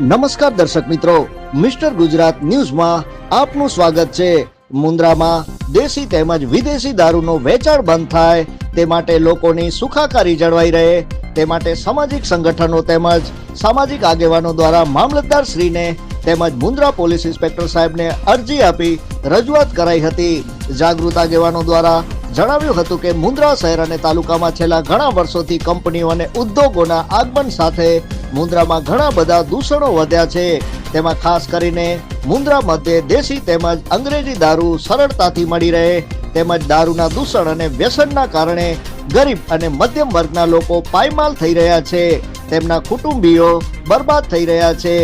નમસ્કાર દર્શક મિત્રો, મિસ્ટર ગુજરાત ન્યૂઝમાં આપનું સ્વાગત છે. મુન્દ્રામાં દેશી તેમજ વિદેશી દારૂનો વેચાણ બંધ થાય, તે માટે લોકોની સુખાકારી જળવાઈ રહે, તે માટે સામાજિક સંગઠનો તેમજ સામાજિક આગેવાનો દ્વારા મામલતદાર શ્રીને તેમજ મુન્દ્રા પોલીસ ઇન્સ્પેક્ટર સાહેબને અરજી આપી રજૂઆત કરાઈ હતી. જાગૃત આગેવાનો દ્વારા જણાવ્યું હતું કે મુન્દ્રા શહેર અને તાલુકામાં છેલ્લા ઘણા વર્ષોથી કંપનીઓ અને ઉદ્યોગોના આગમન સાથે મુન્દ્રામાં ઘણા બધા દૂષણો વધ્યા છે. તેમાં ખાસ કરીને મુન્દ્રા મધ્યે દેશી તેમજ અંગ્રેજી દારૂ સરળતાથી મળી રહે. તેમજ દારૂના દૂષણ અને વ્યસનના કારણે ગરીબ અને મધ્યમ વર્ગના લોકો પાયમાલ થઈ રહ્યા છે. તેમના કુટુંબીઓ બરબાદ થઈ રહ્યા છે.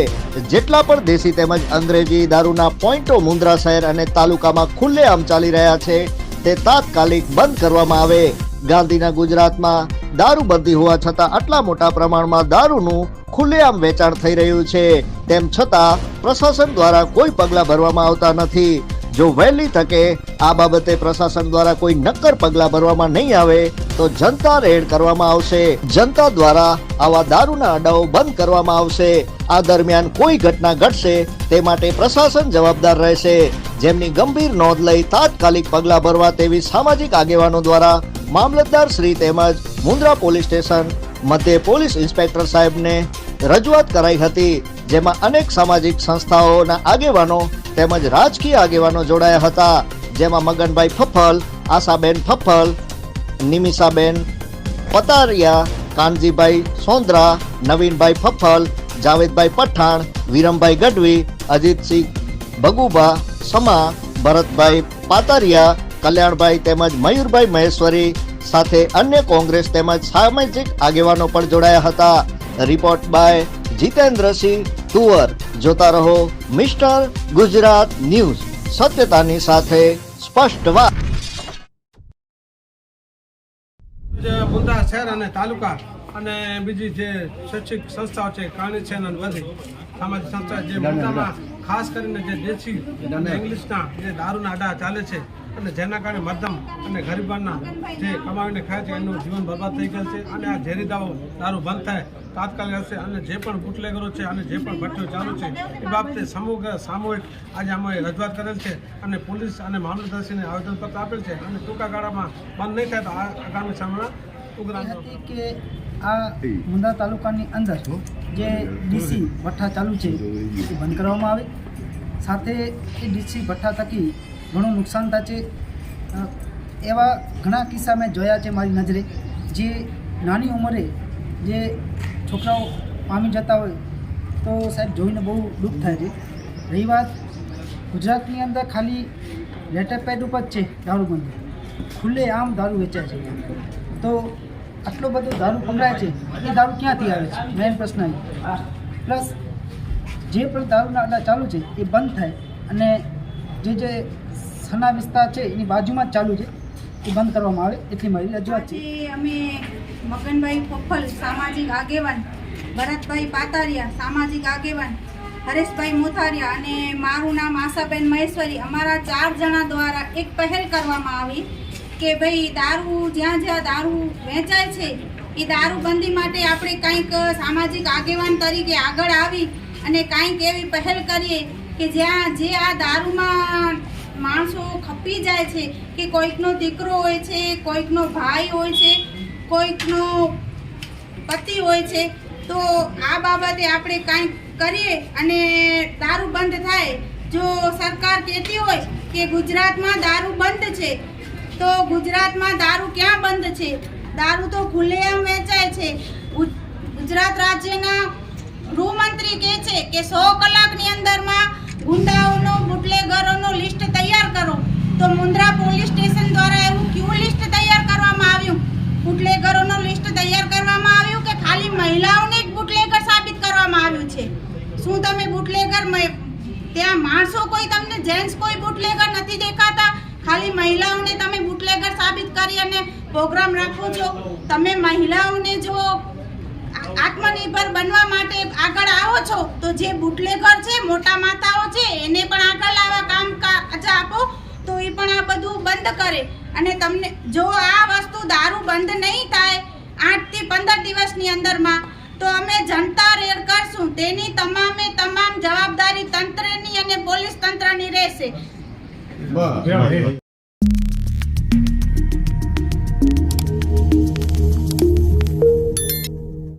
જેટલા પણ દેશી તેમજ અંગ્રેજી દારૂના પોઈન્ટો મુન્દ્રા શહેર અને તાલુકામાં ખુલ્લેઆમ ચાલી રહ્યા છે, તે તાત્કાલિક બંધ કરવામાં આવે. ગાંધીના ગુજરાતમાં દારૂબંધી હોવા છતાં આટલા મોટા પ્રમાણમાં દારૂનું ખુલ્લેઆમ વેચાણ થઈ રહ્યું છે. તેમ છતાં પ્રશાસન દ્વારા કોઈ પગલાં ભરવામાં આવતા નથી. જો વહેલી તકે આ બાબતે પ્રશાસન દ્વારા કોઈ નક્કર પગલાં ભરવામાં નહીં આવે, તો જનતા રેડ કરવામાં આવશે. જનતા દ્વારા આવા દારૂના અડાઓ બંધ કરવામાં આવશે. આ દરમિયાન કોઈ ઘટના ઘટશે તે માટે પ્રશાસન જવાબદાર રહેશે. જેમની ગંભીર નોંધ લઈ તાત્કાલિક પગલાં ભરવા તેવી સામાજિક આગેવાનો દ્વારા મામલતદાર શ્રી તેમજ મુન્દ્રા પોલીસ સ્ટેશન મધ્ય પોલીસ ઇન્સ્પેક્ટર સાહેબને રજૂઆત કરાઈ હતી, જેમાં અનેક સામાજિક સંસ્થાઓના આગેવાનો તેમજ રાજકીય આગેવાનો જોડાયા હતા, જેમાં મગનભાઈ ફફલ, આશાબેન ફફલ, નિમિષાબેન પતારિયા, કાનજીભાઈ સોંદરા, નવીનભાઈ ફફલ, જાવેદભાઈ પઠાણ, વિરમભાઈ ગઢવી, અજીતસિંહ ભગુભા સમા, ભરતભાઈ પાતારિયા કલ્યાણભાઈ તેમજ મયુરભાઈ મહેશ્વરી સાથે અન્ય કોંગ્રેસ તેમજ સામાજિક આગેવાનો પણ જોડાયા હતા. Report by Jitendrasinh Tuvar. જોતા રહો મિસ્ટર ગુજરાત ન્યૂઝ. સત્યતાની સાથે સ્પષ્ટ વાત. મુદ્દા શહેર અને તાલુકા અને બીજી જે શૈક્ષિક સંસ્થાઓ છે કાણી છે અને બધી સામાજિક સંસ્થા જે મુદ્દામાં ખાસ કરીને જે દેશી અને ઇંગ્લિશના જે દારૂના અડા ચાલે છે અને જેના કારણે મધ્યમ અને ગરીબાના જે કમાવીને ખાય છે, એનું જીવન બરબાદ થઈ ગયેલ છે અને આ ઝેરી દાવો દારૂ બંધ થાય, તાત્કાલિક હશે અને જે પણ બુટલેગરો છે અને જે પણ ભઠ્ઠીઓ ચાલુ છે, એ બાબતે સમૂહ સામૂહિક આજે અમે રજૂઆત કરેલ છે અને પોલીસ અને મામલતદારશ્રીને આવેદનપત્ર આપેલ છે અને ટૂંકા ગાળામાં બંધ નહીં થાય તો આગામી સમયમાં ઉગ્ર આ મુંદ્રા તાલુકાની અંદર જે ડીસી ભઠ્ઠા ચાલુ છે, એ બંધ કરવામાં આવે. સાથે એ ડીસી ભઠ્ઠા થકી ઘણું નુકસાન થાય છે એવા ઘણા કિસ્સા મેં જોયા છે મારી નજરે, જે નાની ઉંમરે જે છોકરાઓ પામી જતા હોય, તો સાહેબ જોઈને બહુ દુઃખ થાય છે. રહી વાત ગુજરાતની અંદર ખાલી લેટર પેડ ઉપર જ છે દારૂબંધી ખુલ્લે આમ દારૂ વેચાય છે. તો આટલો બધો દારૂ પકડાય છે, એ દારૂ ક્યાંથી આવે છે? મેઇન પ્રશ્ન પ્લસ જે પણ દારૂના અડ્ડા ચાલુ છે, એ બંધ થાય અને જે જે સના વિસ્તાર છે, એની બાજુમાં જ ચાલુ છે. એ બંધ કરવામાં આવે, એટલી મારી રજૂઆત છે. અમે મગનભાઈ ફફલ, સામાજિક આગેવાન, ભરતભાઈ પાતારિયા, સામાજિક આગેવાન, હરેશભાઈ મોથારિયા અને મારું નામ આશાબેન મહેશ્વરી. અમારા ચાર જણા દ્વારા એક પહેલ કરવામાં આવી કે ભાઈ દારૂ, જ્યાં જ્યાં દારૂ વેચાય છે, એ દારૂબંધી માટે આપણે કંઈક સામાજિક આગેવાન તરીકે આગળ આવી અને કંઈક એવી પહેલ કરીએ કે જ્યાં જે આ દારૂમાં માણસો ખપી જાય છે, કે કોઈકનો દીકરો હોય છે, કોઈકનો ભાઈ હોય છે, કોઈકનો પતિ હોય છે, તો આ બાબતે આપણે કાંઈક કરીએ અને દારૂ બંધ થાય. જો સરકાર કહેતી હોય કે ગુજરાતમાં દારૂ બંધ છે, તો ગુજરાતમાં દારૂ ક્યાં બંધ છે? દારૂ તો ખુલ્લેઆમ વેચાય છે. ગુજરાત રાજ્યના ગૃહમંત્રી કહે છે કે સો કલાકની અંદરમાં ગુંડાઓનો, બુટલેગરોનો લિસ્ટ તૈયાર કરો. તો મુન્દ્રા પોલીસ સ્ટેશન દ્વારા એવું ક્યુ લિસ્ટ તૈયાર કરવામાં આવ્યું? બુટલેગરોનો લિસ્ટ તૈયાર કરવામાં આવ્યું કે ખાલી મહિલાઓને જ બુટલેગર સાબિત કરવામાં આવ્યું છે? શું તમે બુટલેગર ત્યાં માણસો કોઈ તમને, જેન્ટ્સ કોઈ બુટલેગર નથી દેખાતા? ખાલી મહિલાઓને તમે બુટલેગર સાબિત કરી અને પ્રોગ્રામ રાખો છો? તમે મહિલાઓને જો આત્મનિર્ભર બનવા માટે આગળ આવો છો, તો જે બુટલેગર છે, મોટા માતાઓ છે, એને પણ આગળ લાવવા કામ કાજ આપો, તો એ પણ આ બધું બંધ કરે. અને તમને જો આ વસ્તુ દારૂ બંધ નહીં થાય આઠથી પંદર દિવસની અંદરમાં, તો અમે જનતા રેડ કરશું. તેની તમામે તમામ જવાબદારી તંત્રની અને પોલીસ તંત્રની રહેશે.